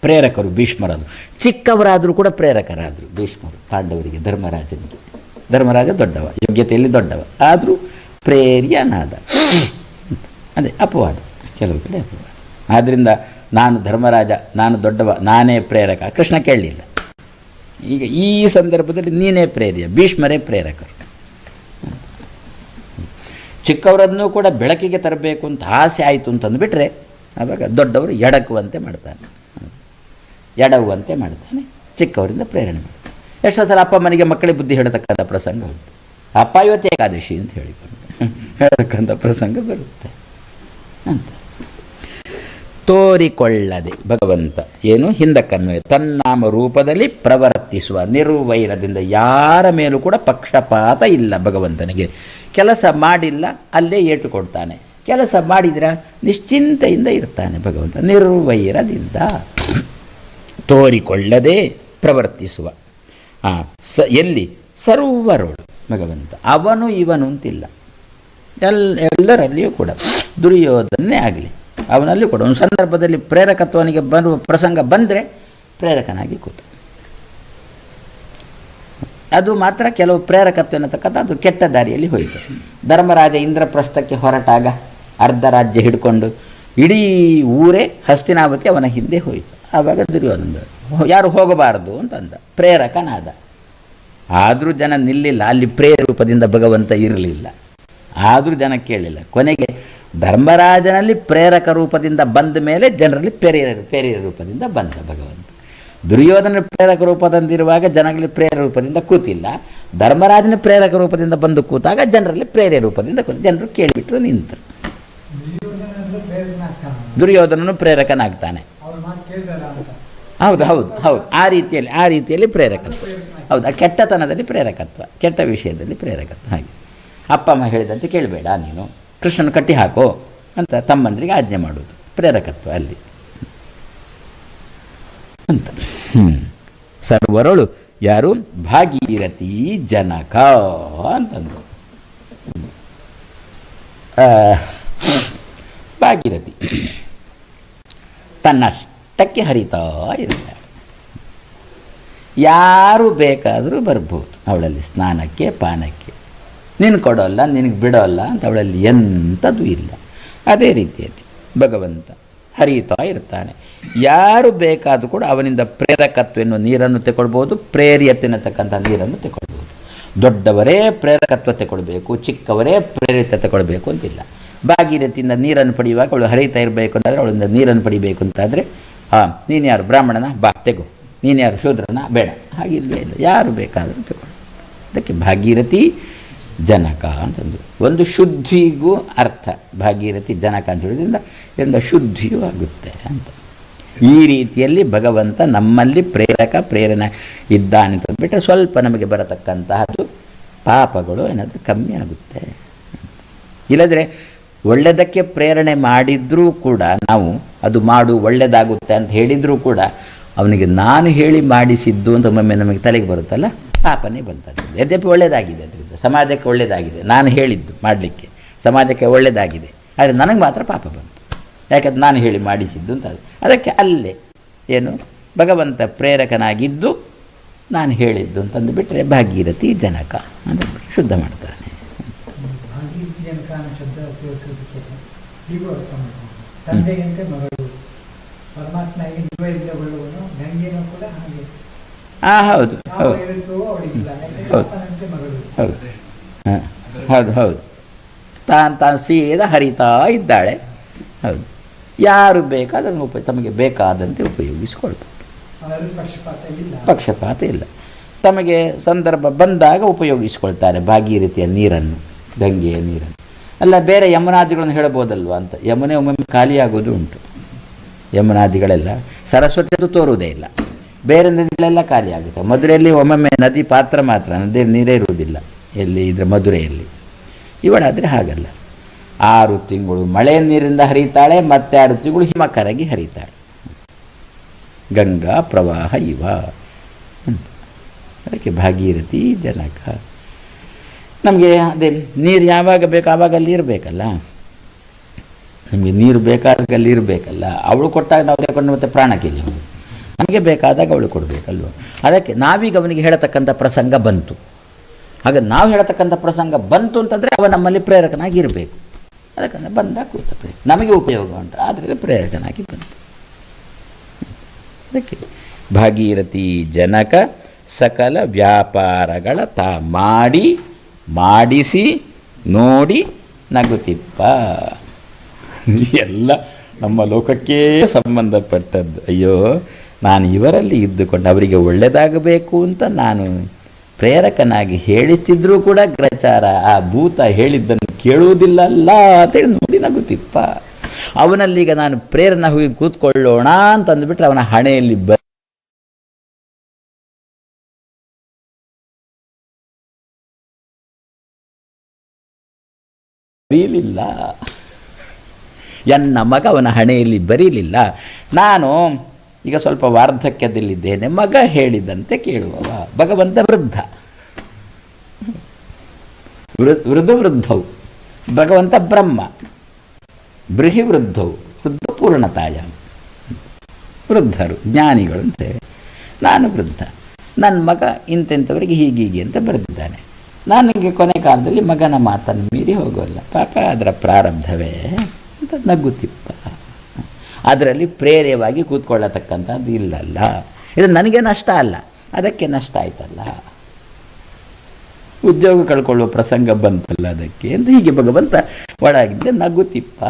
ಪ್ರೇರಕರು ಭೀಷ್ಮರದು ಚಿಕ್ಕವರಾದರೂ ಕೂಡ ಪ್ರೇರಕರಾದರು ಭೀಷ್ಮರು ಪಾಂಡವರಿಗೆ ಧರ್ಮರಾಜನಿಗೆ. ಧರ್ಮರಾಜ ದೊಡ್ಡವ, ಯೋಗ್ಯತೆಯಲ್ಲಿ ದೊಡ್ಡವ. ಆದರೂ ಪ್ರೇರ್ಯನಾದ ಅದೇ, ಅಪವಾದ. ಕೆಲವು ಕಡೆ ಅಪವಾದ. ಆದ್ದರಿಂದ ನಾನು ಧರ್ಮರಾಜ, ನಾನು ದೊಡ್ಡವ, ನಾನೇ ಪ್ರೇರಕ. ಕೃಷ್ಣ ಕೇಳಲಿಲ್ಲ. ಈಗ ಈ ಸಂದರ್ಭದಲ್ಲಿ ನೀನೇ ಪ್ರೇರ್ಯ, ಭೀಷ್ಮರೇ ಪ್ರೇರಕರು. ಚಿಕ್ಕವರನ್ನು ಕೂಡ ಬೆಳಕಿಗೆ ತರಬೇಕು ಅಂತ ಆಸೆ ಆಯಿತು ಅಂತಂದುಬಿಟ್ರೆ ಆವಾಗ ದೊಡ್ಡವರು ಎಡಕುವಂತೆ ಮಾಡ್ತಾನೆ. ಎಡವುವಂತೆ ಮಾಡ್ತಾನೆ. ಚಿಕ್ಕವರಿಂದ ಪ್ರೇರಣೆ ಮಾಡ್ತಾನೆ. ಎಷ್ಟೋ ಸಲ ಅಪ್ಪ ಮನೆಗೆ ಮಕ್ಕಳಿಗೆ ಬುದ್ಧಿ ಹೇಳತಕ್ಕಂಥ ಪ್ರಸಂಗ ಉಂಟು. ಅಪ್ಪ ಇವತ್ತು ಏಕಾದಶಿ ಅಂತ ಹೇಳಿಕೊಂಡು ಹೇಳತಕ್ಕಂಥ ಪ್ರಸಂಗ ಬರುತ್ತೆ. ಅಂತ. ತೋರಿಕೊಳ್ಳದೆ ಭಗವಂತ ಏನು ಹಿಂದಕ್ಕನ್ವಯ ತನ್ನಾಮ ರೂಪದಲ್ಲಿ ಪ್ರವರ್ತಿಸುವ ನಿರ್ವೈರದಿಂದ ಯಾರ ಮೇಲೂ ಕೂಡ ಪಕ್ಷಪಾತ ಇಲ್ಲ ಭಗವಂತನಿಗೆ. ಕೆಲಸ ಮಾಡಿಲ್ಲ, ಅಲ್ಲೇ ಏಟು ಕೊಡ್ತಾನೆ ಕೆಲಸ ಮಾಡಿದ್ರ ನಿಶ್ಚಿಂತೆಯಿಂದ ಇರ್ತಾನೆ ಭಗವಂತ, ನಿರ್ವೈರದಿಂದ. ತೋರಿಕೊಳ್ಳದೆ ಪ್ರವರ್ತಿಸುವ ಆ, ಸ ಎಲ್ಲಿ? ಸರ್ವರೋಳು ಭಗವಂತ. ಅವನು ಇವನು ಅಂತಿಲ್ಲ. ಎಲ್ ಎಲ್ಲರಲ್ಲಿಯೂ ಕೂಡ. ದುರ್ಯೋಧನೇ ಆಗಲಿ ಅವನಲ್ಲಿ ಕೂಡ. ಒಂದು ಸಂದರ್ಭದಲ್ಲಿ ಪ್ರೇರಕತ್ವನಿಗೆ ಬರುವ ಪ್ರಸಂಗ ಬಂದರೆ ಪ್ರೇರಕನಾಗಿ ಕೂತ. ಅದು ಮಾತ್ರ ಕೆಲವು ಪ್ರೇರಕತ್ವ ಅನ್ನತಕ್ಕಂಥ ಅದು ಕೆಟ್ಟ ದಾರಿಯಲ್ಲಿ ಹೋಯಿತು. ಧರ್ಮರಾಜ ಇಂದ್ರಪ್ರಸ್ಥಕ್ಕೆ ಹೊರಟಾಗ ಅರ್ಧ ರಾಜ್ಯ ಹಿಡ್ಕೊಂಡು ಇಡೀ ಊರೇ ಹಸ್ತಿನಾವತಿ ಅವನ ಹಿಂದೆ ಹೋಯಿತು. ಆವಾಗ ದುರ್ಯೋಧನ ಯಾರು ಹೋಗಬಾರದು ಅಂತಂದ. ಪ್ರೇರಕನಾದ. ಆದರೂ ಜನ ನಿಲ್ಲಿಲ್ಲ. ಅಲ್ಲಿ ಪ್ರೇರ ರೂಪದಿಂದ ಭಗವಂತ ಇರಲಿಲ್ಲ. ಆದರೂ ಜನ ಕೇಳಿಲ್ಲ. ಕೊನೆಗೆ ಧರ್ಮರಾಜನಲ್ಲಿ ಪ್ರೇರಕ ರೂಪದಿಂದ ಬಂದ ಮೇಲೆ ಜನರಲ್ಲಿ ಪ್ರೇರ ಪ್ರೇರಿಯ ರೂಪದಿಂದ ಬಂದ ಭಗವಂತ. ದುರ್ಯೋಧನ ಪ್ರೇರಕ ರೂಪದಂದಿರುವಾಗ ಜನಗಳಲ್ಲಿ ಪ್ರೇರ ರೂಪದಿಂದ ಕೂತಿಲ್ಲ. ಧರ್ಮರಾಜನ ಪ್ರೇರಕ ರೂಪದಿಂದ ಬಂದು ಕೂತಾಗ ಜನರಲ್ಲಿ ಪ್ರೇರ ರೂಪದಿಂದ ಕೂತು ಜನರು ಕೇಳಿಬಿಟ್ರು ನಿಂತರು. ದುರ್ಯೋಧನನು ಪ್ರೇರಕನಾಗ್ತಾನೆ. ಹೌದು ಹೌದು ಹೌದು. ಆ ರೀತಿಯಲ್ಲಿ ಆ ರೀತಿಯಲ್ಲಿ ಪ್ರೇರಕತ್ವ. ಹೌದು, ಆ ಕೆಟ್ಟತನದಲ್ಲಿ ಪ್ರೇರಕತ್ವ, ಕೆಟ್ಟ ವಿಷಯದಲ್ಲಿ ಪ್ರೇರಕತ್ವ, ಹಾಗೆ. ಅಪ್ಪ ಅಮ್ಮ ಹೇಳಿದಂತೆ ಕೇಳಬೇಡ ನೀನು. ಕೃಷ್ಣನ ಕಟ್ಟಿ ಹಾಕೋ ಅಂತ ತಮ್ಮಂದರಿಗೆ ಆಜ್ಞೆ ಮಾಡುವುದು. ಪ್ರೇರಕತ್ವ ಅಲ್ಲಿ. ಅಂತ. ಹ್ಞೂ ಸರ್ವರಳು ಯಾರು? ಭಾಗೀರಥಿ ಜನಕ ಅಂತಂದರು. ಭಾಗೀರಥಿ. ತನ್ನಷ್ಟಕ್ಕೆ ಹರಿತಾ ಇರ್ತಾಳೆ ಯಾರು ಬೇಕಾದರೂ ಬರ್ಬೋದು ಅವಳಲ್ಲಿ ಸ್ನಾನಕ್ಕೆ, ಪಾನಕ್ಕೆ. ನೀನು ಕೊಡೋಲ್ಲ, ನಿನಗೆ ಬಿಡೋಲ್ಲ ಅಂತ ಅವಳಲ್ಲಿ ಎಂಥದ್ದು ಇಲ್ಲ. ಅದೇ ರೀತಿಯಲ್ಲಿ ಭಗವಂತ ಹರಿಯುತ್ತಾ ಇರ್ತಾನೆ. ಯಾರು ಬೇಕಾದರೂ ಕೂಡ ಅವನಿಂದ ಪ್ರೇರಕತ್ವೆಯನ್ನು ನೀರನ್ನು ತಗೊಳ್ಬೋದು ಪ್ರೇರಿಯತ್ವೆನ್ನತಕ್ಕಂಥ ನೀರನ್ನು ತಗೊಳ್ಬೋದು ದೊಡ್ಡವರೇ ಪ್ರೇರಕತ್ವ ತಗೊಳ್ಬೇಕು ಚಿಕ್ಕವರೇ ಪ್ರೇರಿತ ತಗೊಳ್ಬೇಕು ಅಂತಿಲ್ಲ. ಭಾಗೀರಥಿಯಿಂದ ನೀರನ್ನು ಪಡೆಯುವಾಗ ಅವಳು ಹರಿತಾ ಇರಬೇಕು ಅಂತಾದರೆ ಅವಳಿಂದ ನೀರನ್ನು ಪಡಿಬೇಕು ಅಂತಾದರೆ, ಹಾಂ, ನೀನು ಯಾರು? ಬ್ರಾಹ್ಮಣನ? ಬಾ, ತೆಗೋ. ನೀನು ಯಾರು? ಶೂದ್ರನ? ಬೇಡ. ಹಾಗಿಲ್ವೇ ಇಲ್ಲ. ಯಾರು ಬೇಕಾದರೂ ತಗೊಳ್ಳಿ ಅದಕ್ಕೆ ಭಾಗೀರಥಿ ಜನಕ ಅಂತಂದರು. ಒಂದು ಶುದ್ಧಿಗೂ ಅರ್ಥ. ಭಾಗೀರಥಿ ಜನಕ ಅಂತ ಹೇಳೋದ್ರಿಂದ ಇದರಿಂದ ಶುದ್ಧಿಯೂ ಆಗುತ್ತೆ ಅಂತ. ಈ ರೀತಿಯಲ್ಲಿ ಭಗವಂತ ನಮ್ಮಲ್ಲಿ ಪ್ರೇರಕ ಪ್ರೇರಣೆ ಇದ್ದಾನೆ ಅಂತ ಬಿಟ್ಟರೆ ಸ್ವಲ್ಪ ನಮಗೆ ಬರತಕ್ಕಂತಹದ್ದು ಪಾಪಗಳು ಏನಾದರೂ ಕಮ್ಮಿ ಆಗುತ್ತೆ ಇಲ್ಲದ್ರೆ ಒಳ್ಳೆಯದಕ್ಕೆ ಪ್ರೇರಣೆ ಮಾಡಿದ್ರೂ ಕೂಡ ನಾವು ಅದು ಮಾಡು ಒಳ್ಳೆಯದಾಗುತ್ತೆ ಅಂತ ಹೇಳಿದರೂ ಕೂಡ ಅವನಿಗೆ ನಾನು ಹೇಳಿ ಮಾಡಿಸಿದ್ದು ಅಂತ ಒಮ್ಮೊಮ್ಮೆ ನಮಗೆ ತಲೆಗೆ ಬರುತ್ತಲ್ಲ, ಪಾಪನೇ ಬಂತದ್ದು. ಯದ್ಯಪಿ ಒಳ್ಳೆಯದಾಗಿದೆ ಅದರಿಂದ, ಸಮಾಜಕ್ಕೆ ಒಳ್ಳೆಯದಾಗಿದೆ ನಾನು ಹೇಳಿದ್ದು ಮಾಡಲಿಕ್ಕೆ, ಸಮಾಜಕ್ಕೆ ಒಳ್ಳೆಯದಾಗಿದೆ ಆದರೆ ನನಗೆ ಮಾತ್ರ ಪಾಪ ಬಂತು. ಯಾಕಂದ್ರೆ ನಾನು ಹೇಳಿ ಮಾಡಿಸಿದ್ದು ಅಂತ ಅದಕ್ಕೆ ಅಲ್ಲೇ ಏನು, ಭಗವಂತ ಪ್ರೇರಕನಾಗಿದ್ದು ನಾನು ಹೇಳಿದ್ದು ಅಂತಂದು ಬಿಟ್ಟರೆ ಭಾಗೀರಥಿ ಜನಕ ಅಂತ ಶುದ್ಧ ಅನ್ನೋ ಉಪಯೋಗಿಸೋದಕ್ಕೆ ಈಗ ಅರ್ಥ ಮಾಡ್ಕೊಂಡು. ತಂದೆಯಂತೆ ಮಗಳು. ಪರಮಾತ್ಮ ಹೇಗೆ ನಿರ್ವಹಿಸಬಲ್ಲವನು ಗಂಗೆನೂ ಕೂಡ ಹಾಗೆ. ಹಾಂ ಹೌದು ನಾವು ಹೌದು. ಹೌದು. ಹೌದು. ಹಾಂ ಹೌದು ಹೌದು. ತಾನು ತಾನು ಸೀದಾ ಹರಿತಾ ಇದ್ದಾಳೆ. ಹೌದು. ಯಾರು ಬೇಕಾದನ್ನು ಉಪ ತಮಗೆ ಬೇಕಾದಂತೆ ಉಪಯೋಗಿಸಿಕೊಳ್ಬೋದು. ಅದರಲ್ಲಿ ಪಕ್ಷಪಾತ ಇಲ್ಲ. ಪಕ್ಷಪಾತ ಇಲ್ಲ. ತಮಗೆ ಸಂದರ್ಭ ಬಂದಾಗ ಉಪಯೋಗಿಸಿಕೊಳ್ತಾರೆ ಭಾಗೀರಥಿಯ ನೀರನ್ನು ಗಂಗೆಯ ನೀರನ್ನು. ಅಲ್ಲ, ಬೇರೆ ಯಮುನಾದಿಗಳನ್ನು ಹೇಳ್ಬೋದಲ್ವ ಅಂತ? ಯಮುನೆ ಒಮ್ಮೊಮ್ಮೆ ಖಾಲಿಯಾಗೋದು ಉಂಟು. ಯಮುನಾದಿಗಳೆಲ್ಲ ಸರಸ್ವತಿಯದು ತೋರುವುದೇ ಇಲ್ಲ. ಬೇರೆ ನದಿಗಳೆಲ್ಲ ಖಾಲಿಯಾಗುತ್ತೆ. ಮಧುರೆಯಲ್ಲಿ ಒಮ್ಮೊಮ್ಮೆ ನದಿ ಪಾತ್ರ ಮಾತ್ರ, ನದಿ ನೀರೇ ಇರುವುದಿಲ್ಲ ಎಲ್ಲಿ ಇದ್ರ ಮಧುರೆಯಲ್ಲಿ. ಇವಳಾದರೆ ಹಾಗಲ್ಲ. ಆರು ತಿಂಗಳು ಮಳೆ ನೀರಿಂದ ಹರಿತಾಳೆ, ಮತ್ತೆ ಆರು ತಿಂಗಳು ಹಿಮ ಕರಗಿ ಹರಿತಾಳೆ. ಗಂಗಾ ಪ್ರವಾಹ ಇವ ಅಂತ. ಅದಕ್ಕೆ ಭಾಗೀರಥಿ ಜನಕ ನಮಗೆ ಅದೇ ನೀರು ಯಾವಾಗ ಬೇಕು ಆವಾಗ ಅಲ್ಲಿ ಇರಬೇಕಲ್ಲ. ನಮಗೆ ನೀರು ಬೇಕಾದಾಗ ಅಲ್ಲಿ ಇರಬೇಕಲ್ಲ. ಅವಳು ಕೊಟ್ಟಾಗ ನಾವು ತಗೊಂಡು ಮತ್ತೆ ಪ್ರಾಣಕ್ಕಿಲ್ಲ ನಮಗೆ ಬೇಕಾದಾಗ ಅವಳು ಕೊಡಬೇಕಲ್ವ. ಅದಕ್ಕೆ ನಾವೀಗ ಅವನಿಗೆ ಹೇಳತಕ್ಕಂಥ ಪ್ರಸಂಗ ಬಂತು. ಹಾಗೆ ನಾವು ಹೇಳತಕ್ಕಂಥ ಪ್ರಸಂಗ ಬಂತು ಅಂತಂದರೆ ಅವ ನಮ್ಮಲ್ಲಿ ಪ್ರೇರಕನಾಗಿ ಇರಬೇಕು. ಅದಕ್ಕೆ ಬಂದಾಗ ಕೂತ ನಮಗೆ ಉಪಯೋಗ ಉಂಟು. ಆದ್ದರಿಂದ ಪ್ರೇರಕನಾಗಿ ಬಂತು. ಅದಕ್ಕೆ ಭಾಗೀರಥಿ ಜನಕ ಸಕಲ ವ್ಯಾಪಾರಗಳ ತಾ ಮಾಡಿ ಮಾಡಿಸಿ ನೋಡಿ ನಗುತಿಪ್ಪ ಎಲ್ಲ ನಮ್ಮ ಲೋಕಕ್ಕೇ ಸಂಬಂಧಪಟ್ಟದ್ದು. ಅಯ್ಯೋ, ನಾನು ಇವರಲ್ಲಿ ಇದ್ದುಕೊಂಡು ಅವರಿಗೆ ಒಳ್ಳೆಯದಾಗಬೇಕು ಅಂತ ನಾನು ಪ್ರೇರಕನಾಗಿ ಹೇಳಿಸ್ತಿದ್ರೂ ಕೂಡ ಗ್ರಚಾರ, ಆ ಭೂತ ಹೇಳಿದ್ದನ್ನು ಕೇಳುವುದಿಲ್ಲ ಅಲ್ಲ ಅಂತೇಳಿ ನೋಡಿ ನಗುತ್ತಿಪ್ಪ. ಅವನಲ್ಲೀಗ ನಾನು ಪ್ರೇರಣೆ ಹೋಗಿ ಕೂತ್ಕೊಳ್ಳೋಣ ಅಂತಂದುಬಿಟ್ರೆ ಅವನ ಹಣೆಯಲ್ಲಿ ಬ ಬರೀಲಿಲ್ಲ. ಎನ್ನ ಮಗ ಅವನ ಹಣೆಯಲ್ಲಿ ಬರೀಲಿಲ್ಲ. ನಾನು ಈಗ ಸ್ವಲ್ಪ ವಾರ್ಧಕ್ಯದಲ್ಲಿದ್ದೇನೆ, ಮಗ ಹೇಳಿದಂತೆ ಕೇಳುವವ. ಭಗವಂತ ವೃದ್ಧ. ವೃ- ವೃದು ವೃದ್ಧವು. ಭಗವಂತ ಬ್ರಹ್ಮ. ಬೃಹಿ ವೃದ್ಧವು. ವೃದ್ಧ ಪೂರ್ಣತಾಯ. ವೃದ್ಧರು, ಜ್ಞಾನಿಗಳು ಅಂತೇವೆ ನಾನು ವೃದ್ಧ. ನನ್ನ ಮಗ ಇಂತೆಂಥವರಿಗೆ ಹೀಗೀಗೆ ಅಂತ ಬರೆದಿದ್ದಾನೆ. ನನಗೆ ಕೊನೆ ಕಾಲದಲ್ಲಿ ಮಗನ ಮಾತನ್ನು ಮೀರಿ ಹೋಗೋಲ್ಲ ಪಾಪ ಅದರ ಪ್ರಾರಬ್ಧವೇ ಅಂತ ನಗುತ್ತಿಪ್ಪ. ಅದರಲ್ಲಿ ಪ್ರೇರ್ಯವಾಗಿ ಕೂತ್ಕೊಳ್ಳತಕ್ಕಂಥದ್ದು ಇಲ್ಲಲ್ಲ. ಇದು ನನಗೆ ನಷ್ಟ ಅಲ್ಲ, ಅದಕ್ಕೆ ನಷ್ಟ ಆಯ್ತಲ್ಲ. ಉದ್ಯೋಗ ಕಳ್ಕೊಳ್ಳುವ ಪ್ರಸಂಗ ಬಂತಲ್ಲ ಅದಕ್ಕೆ ಅಂತ ಹೀಗೆ ಭಗವಂತ ಒಳಗಿದ್ದೆ ನಗುತ್ತಿಪ್ಪ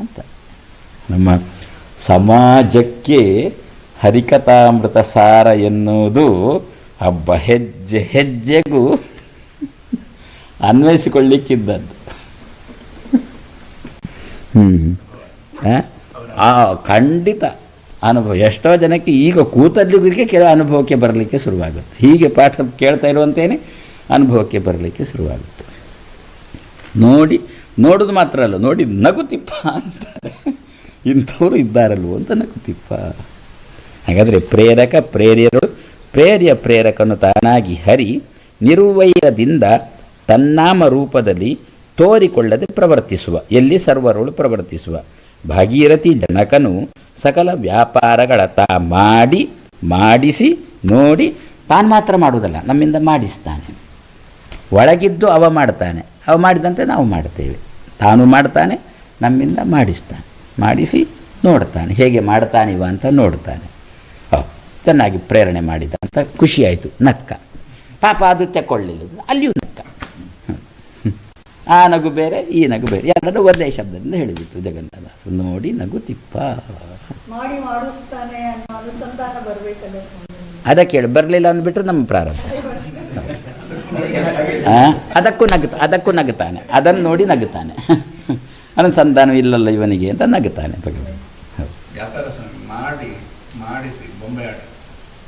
ಅಂತ. ನಮ್ಮ ಸಮಾಜಕ್ಕೆ ಹರಿಕಥಾಮೃತ ಸಾರ ಎನ್ನುವುದು ಹಬ್ಬ ಹೆಜ್ಜೆ ಹೆಜ್ಜೆಗೂ ಅನ್ವಯಿಸಿಕೊಳ್ಳಿಕ್ಕಿದ್ದದ್ದು. ಹ್ಞೂ ಆ ಖಂಡಿತ ಅನುಭವ. ಎಷ್ಟೋ ಜನಕ್ಕೆ ಈಗ ಕೂತಲ್ಲಿಗೆ ಕೆಲವು ಅನುಭವಕ್ಕೆ ಬರಲಿಕ್ಕೆ ಶುರುವಾಗುತ್ತೆ. ಹೀಗೆ ಪಾಠ ಕೇಳ್ತಾ ಇರುವಂತೇನೆ ಅನುಭವಕ್ಕೆ ಬರಲಿಕ್ಕೆ ಶುರುವಾಗುತ್ತೆ. ನೋಡಿ ನೋಡೋದು ಮಾತ್ರ ಅಲ್ಲ ನೋಡಿ ನಗುತಿಪ್ಪ ಅಂತಾರೆ ಇಂಥವರು ಇದ್ದಾರಲ್ವ ಅಂತ ನಗುತಿಪ್ಪ. ಹಾಗಾದರೆ ಪ್ರೇರಕ ಪ್ರೇರ್ಯರು ಪ್ರೇರ್ಯ ಪ್ರೇರಕನು ತಾನಾಗಿ ಹರಿ ನಿರ್ವೈರದಿಂದ ತನ್ನಾಮ ರೂಪದಲ್ಲಿ ತೋರಿಕೊಳ್ಳದೆ ಪ್ರವರ್ತಿಸುವ, ಎಲ್ಲಿ ಸರ್ವರುಳು ಪ್ರವರ್ತಿಸುವ. ಭಾಗೀರಥಿ ಜನಕನು ಸಕಲ ವ್ಯಾಪಾರಗಳ ತಾ ಮಾಡಿ, ಮಾಡಿಸಿ, ನೋಡಿ, ತಾನು ಮಾತ್ರ ಮಾಡುವುದಲ್ಲ, ನಮ್ಮಿಂದ ಮಾಡಿಸ್ತಾನೆ. ಒಳಗಿದ್ದು ಅವ ಮಾಡ್ತಾನೆ, ಅವ ಮಾಡಿದಂತೆ ನಾವು ಮಾಡ್ತೇವೆ. ತಾನು ಮಾಡ್ತಾನೆ, ನಮ್ಮಿಂದ ಮಾಡಿಸ್ತಾನೆ, ಮಾಡಿಸಿ, ನೋಡ್ತಾನೆ. ಹೇಗೆ ಮಾಡ್ತಾನಿವ ಅಂತ ನೋಡ್ತಾನೆ. ಚೆನ್ನಾಗಿ ಪ್ರೇರಣೆ ಮಾಡಿದ ಅಂತ ಖುಷಿಯಾಯಿತು ನಕ್ಕ. ಪಾಪ ಅದು ತಗೊಳ್ಳಿಲ್ಲ ಅಲ್ಲಿಯೂ ನಕ್ಕ. ಆ ನಗು ಬೇರೆ ಈ ನಗು ಬೇರೆ. ಎರಡನ್ನು ಒಂದೇ ಶಬ್ದದಿಂದ ಹೇಳಿಬಿಟ್ಟು ಜಗನ್ನಾಥ ನೋಡಿ ನಗು ತಿಪ್ಪ. ಮಾಡಿ ಮಾಡಿಸ್ತಾನೆ ಅನ್ನೋ ಅನುಸಂಧಾನ ಬರ್ಬೇಕಲ್ಲ ಅದಕ್ಕೆ ಹೇಳಿ ಬರಲಿಲ್ಲ ಅಂದ್ಬಿಟ್ರೆ ನಮ್ಮ ಪ್ರಾರಂಭ. ಆ, ಅದಕ್ಕೂ ನಗ ಅದಕ್ಕೂ ನಗುತ್ತಾನೆ. ಅದನ್ನು ನೋಡಿ ನಗುತ್ತಾನೆ. ಅನುಸಂಧಾನ ಇಲ್ಲಲ್ಲ ಇವನಿಗೆ ಅಂತ ನಗುತ್ತಾನೆ. ಭಗವಂತ ಹೌದು. ಮಾಡಿ ಮಾಡಿಸಿ ಬೊಂಬೆ ಆಟ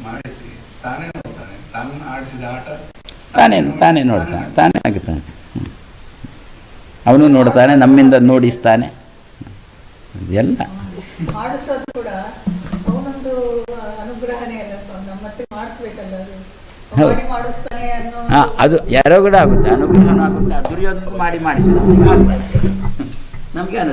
ಮಾಡಿಸಿ ತಾನೇ ನೋಡ್ತಾನೆ. ತಾನು ಆಡಿಸಿದ ಆಟ ತಾನೇ ತಾನೇ ನೋಡ್ತಾನೆ ತಾನೇ ನಗುತ್ತಾನೆ. ಅವನು ನೋಡ್ತಾನೆ ನಮ್ಮಿಂದ ನೋಡಿಸ್ತಾನೆ. ಎಲ್ಲ. ಹಾಂ ಅದು ಯಾರೋ ಕೂಡ ಆಗುತ್ತೆ ಅನುಗ್ರಹನೂ ಆಗುತ್ತೆ ದುರ್ಯೋಧನ ಮಾಡಿ ಮಾಡಿಸಿದ. ನಮಗೆ